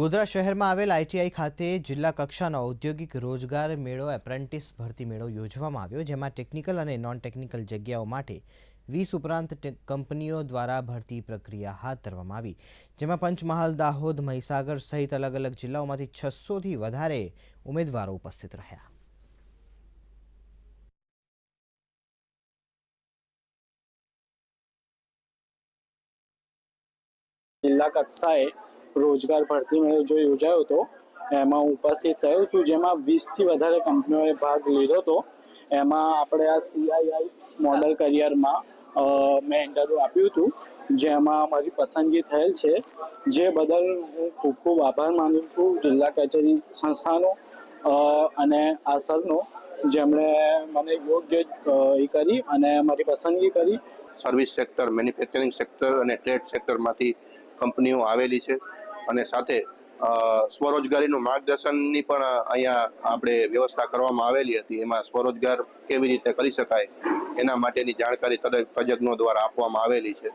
ગોધરા શહેરમાં આવેલ આઈટીઆઈ ખાતે જિલ્લા કક્ષાનો ઔદ્યોગિક રોજગાર મેળો, એપ્રેન્ટિસ ભરતી મેળો યોજવામાં આવ્યો, જેમાં ટેકનિકલ અને નોન ટેકનિકલ જગ્યાઓ માટે વીસ ઉપરાંત કંપનીઓ દ્વારા ભરતી પ્રક્રિયા હાથ ધરવામાં આવી. જેમાં પંચમહાલ, દાહોદ, મહીસાગર સહિત અલગ અલગ જિલ્લાઓમાંથી છસોથી વધારે ઉમેદવારો ઉપસ્થિત રહ્યા. જિલ્લા કક્ષાએ રોજગાર ભરતી મેળો જો યોજાયો હતો, એમાં હું ઉપસ્થિત થયો છું. જેમાં વીસથી વધારે કંપનીઓએ ભાગ લીધો હતો. એમાં આપણે આ સીઆઈઆઈ મોડલ કરિયરમાં મેં ઇન્ટરવ્યૂ આપ્યું હતું. જેમાં મારી પસંદગી થયેલ છે. જે બદલ હું ખૂબ ખૂબ આભાર માનું છું જિલ્લા કચેરી સંસ્થાનો અને આ સરનો, જેમણે મને યોગ્ય એ કરી અને મારી પસંદગી કરી. સર્વિસ સેક્ટર મેન્યુફેક્ચરિંગ સેક્ટર અને ટ્રેડ સેક્ટરમાંથી કંપનીઓ આવેલી છે. અને સાથે સ્વરોજગારીનું માર્ગદર્શનની પણ અહીંયા આપણે વ્યવસ્થા કરવામાં આવેલી હતી. એમાં સ્વરોજગાર કેવી રીતે કરી શકાય એના માટેની જાણકારી તજજ્ઞો દ્વારા આપવામાં આવેલી છે.